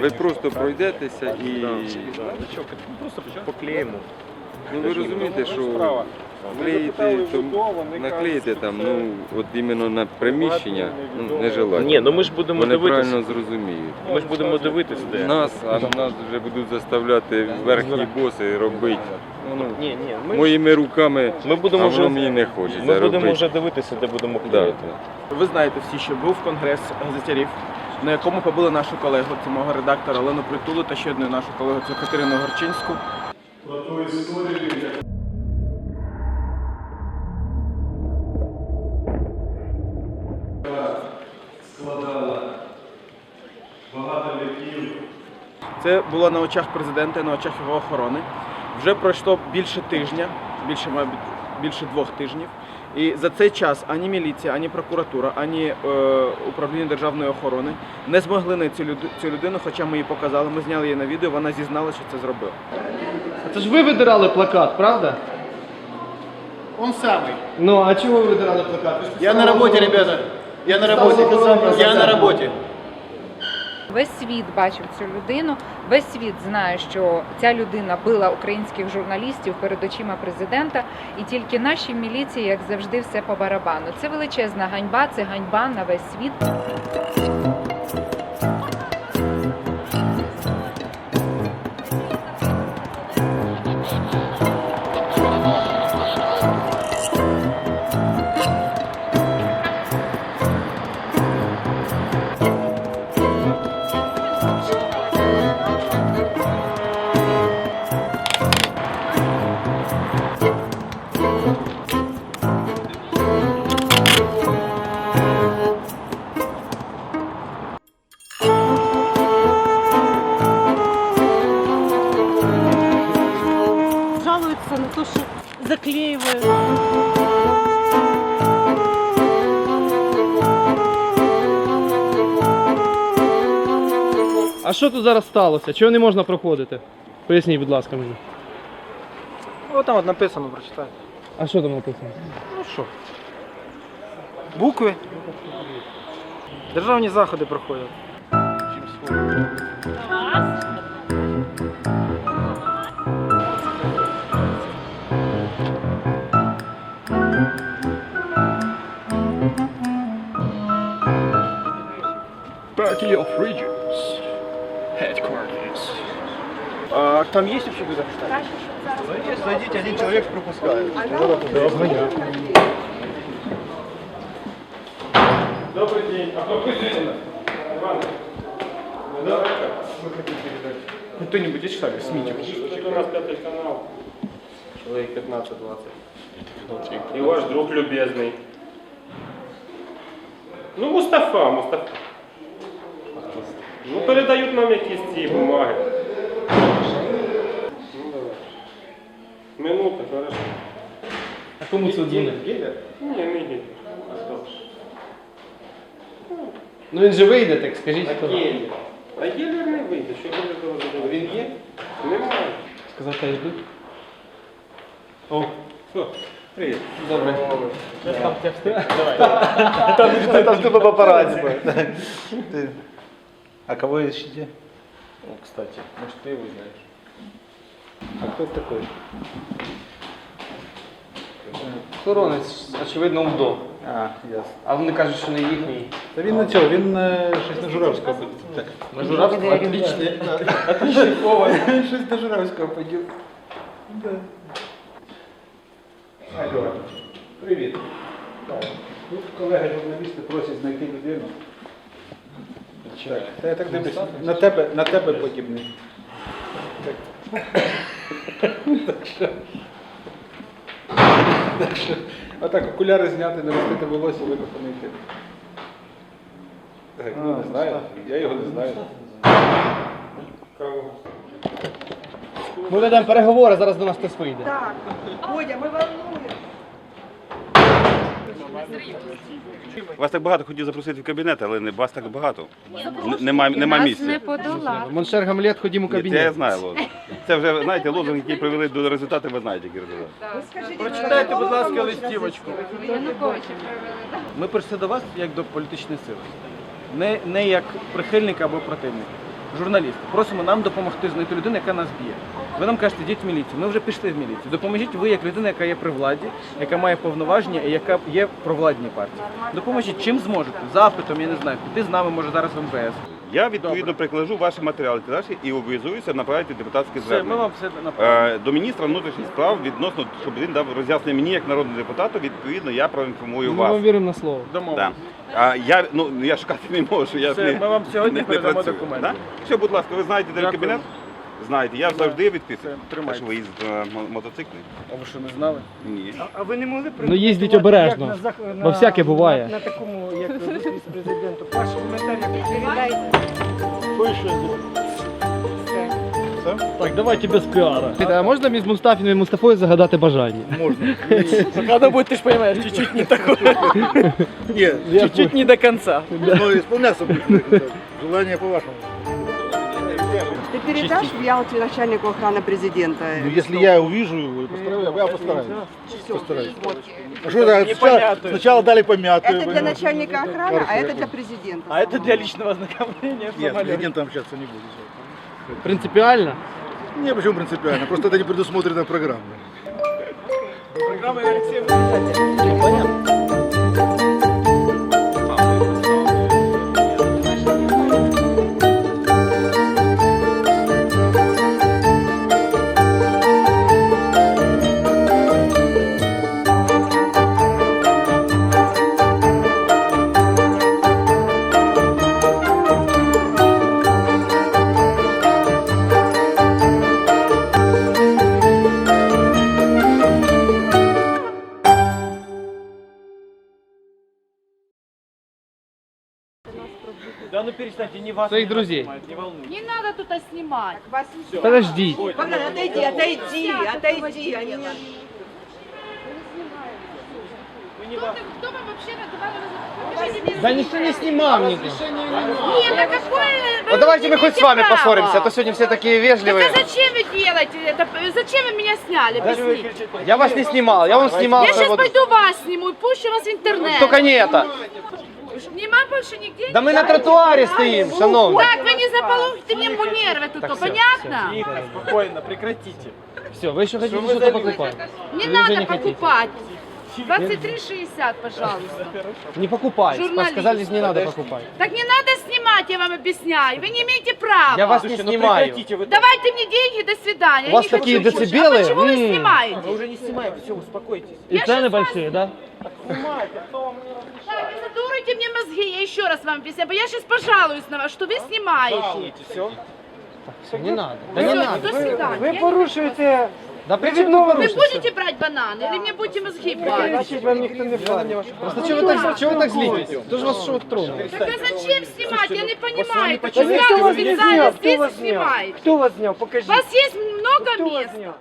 Ви просто пройдетеся і Просто Поклеїмо. Ну, ви розумієте, що клеїти, то наклеїти там, ну от іменно на приміщення ну, нежелательно. Ні, ну ми ж будемо Вони дивитися. правильно зрозуміють. Ми ж будемо дивитися, де. Нас, а нас вже будуть заставляти верхні боси робити. Ну, Ні, ні, ми, моїми руками, ми будемо а вже воно мені не хочеться ми будемо робити. вже дивитися, де будемо Да, клеїти. да. Ви знаєте всі, що був конгрес газетярів, на якому побили нашу колегу, це мого редактора Олену Притулу та ще одну нашу колегу, це Катерину Горчинську. Це було на очах президента, на очах його охорони. Вже пройшло більше тижня, більше, мабуть, більше двох тижнів. І за цей час ані міліція, ані прокуратура, ані е, управління державної охорони не змогли на цю, люд- цю людину, хоча ми її показали. Ми зняли її на відео, вона зізналася, що це зробила. Це ж ви видирали плакат, правда? Он самый. Ну, а чого ви видирали плакат? Ж Я на роботі, работе, ребята. Я на работе. охорону Я на роботі. работе. Весь світ бачив цю людину. Весь світ знає, що ця людина била українських журналістів перед очима президента, і тільки нашій міліції, як завжди, все по барабану. Це величезна ганьба, це ганьба на весь світ. А що тут зараз сталося? Чого не можна проходити? Поясніть, будь ласка, мені. О, там от написано, прочитайте. А що там написано? Ну що? Букви. Державні заходи проходять. Party of Regions. Headquarters. А там є ще куди? Зайдите, один человек пропускает. Добрий день. А пропустите нас. Иван. Кто-нибудь есть шаг? СМИ. У нас п'ятий канал. Чоловік 15-20. І ваш друг любезний. Ну, Мустафа, Мустафа. Ну, передають нам якісь ці бумаги. Ну, давай. Минута, хорошо. А кому це дзвонить? Ні, не гідно. А хто? Ну він же вийде, так скажіть. хто. Гелер. А Гелер не вийде, що Гелер доведе? Він є? Немає. Сказав, хай ждуть. О, Що? Привіт. добре. Там будет. Ты- А кого ищете? О, кстати, может ты его знаешь. А кто это такой? Охоронець, очевидно, УДО. А, ясно. А вони кажуть, що не їхній. Та він на цього, він е, щось на Журавського. Так. На Журавського? Отличний. Отличний повар. Він щось на Журавського подів. Да. Алло. Привіт. Так. Тут колеги журналісти просять знайти людину. Так, та я так дивлюсь, на тебе, на тебе подібний. Так. Так що. Так що. Отак окуляри зняти, наростити волосся, викопаний тип. Так, ну не знаю. Я його не знаю. Ми ведемо переговори, зараз до нас хтось вийде. Так, Бодя, мы волнуем. Вас так багато хотів запросити в кабінет, але не вас так багато. Н- Нема, нема місця. не подолав. Моншер Гамлет, ходімо в Ні, це я кабінет. знаю лозунг. Це вже, знаєте, лозунг, який привели до результату, ви знаєте, який результат. Прочитайте, будь ласка, листівочку. Ми прийшли до вас як до політичної сили, не, не як прихильник або противник. Журналіст, просимо нам допомогти знайти людину, яка нас б'є. Ви нам кажете, йдіть в міліцію. Ми вже пішли в міліцію. Допоможіть ви як людина, яка є при владі, яка має повноваження і яка є провладній партії. Допоможіть чим зможете. Запитом, я не знаю, піти з нами, може зараз МВС. Я відповідно прикладу ваші матеріали наші і обов'язуюся направити депутатське Все, ми звернення. вам все направимо. Е, До міністра внутрішніх справ відносно, щоб він дав роз'яснення мені як народному депутату, відповідно я проінформую Ми вас. вам віримо на слово. Да. Домовились. А я ну я шукати не можу. Я Все, не, ми вам сьогодні не, не передамо працюю. документи. Да? Все, будь ласка, ви знаєте, де Дякую. кабінет? Знаєте, я завжди відписую. Все, тримайте. Ваш виїзд е, мо- мотоциклі? А ви що не знали? Ні. А ви не могли Ну їздіть обережно, бо всяке буває. На, такому, як зустріч з президентом. Ваші коментарі. Передайте. Так, давайте без піара. А можна між Мустафіним і Мустафою загадати бажання? Надо будет, ты ж понимаешь, чуть-чуть не такое. Нет, Чуть-чуть не до конца. но исполняться будет. Желание по-вашему. Ты передашь в Ялте начальнику охраны президента? Ну, если я увижу его, постараюсь, я постараюсь. Постараюсь. А что это? Сначала, сначала дали помятую. Это для начальника охраны, а это для президента. А это для личного ознакомления. Нет, президентом общаться не буду. Принципіально? Не, почему принципиально? Просто это не предусмотрено программой. Программа Алексея Да ну перестаньте, не вас. Своих не друзей. снимают, Не волнуйтесь. Не надо тут снимать. Подождіть. Отойди, отойди, отойди. Они не- Кто вам вообще надавал Да ніхто не знімав ніде. Нет, а какое... Ну давайте мы хоть с вами поссоримся, а то сегодня все такие Так вежливые. а зачем вы делаете это? Зачем вы меня сняли? Объясните. Я вас не снимал, я вам снимал. Я сейчас вот- пойду вас сниму и пущу вас в интернет. Только не это. Нема больше нигде? Да мы на тротуаре стоим, шановні. Так, вы не заполучите мне нервы тут, Так, всё, понятно? Тихо, спокойно, прекратите. Все, вы еще хотите что-то покупать? Не Вы надо не хотите. покупать. 23,60, пожалуйста. Не покупать. Журналист. Сказали, не надо покупать. Так не надо снимать, я вам объясняю. Вы не имеете права. Я вас не Слушайте, ну снимаю. прекратите вы. Давайте мне деньги, до свидания. У Я вас не хочу такие больше. децибелы? А почему вы М. снимаете? Вы уже не снимаете, все, успокойтесь. И Я цены щас большие, да? Снимайте, кто вам не разрешает? Так, не задурайте мне мозги, я еще раз вам объясняю, бо я сейчас пожалуюсь на вас, что вы снимаете. Жалуйтесь, все. Все, не надо. Да не Всё, надо. до свидания. Ви Я не- порушуєте, Да при чем вы Вы порушите? будете брать бананы или мне будете мозги брать? значить вам ніхто не платить. Просто чего вы так, чего вы так злитесь? Кто же вас что тронул? Так а зачем снимать? Я не понимаю, Та почему ніхто вы вас не специально зняв, хто здесь вас зняв? снимаете. Хто вас зняв? У Покажіть. вас есть много Хто вас мест. зняв?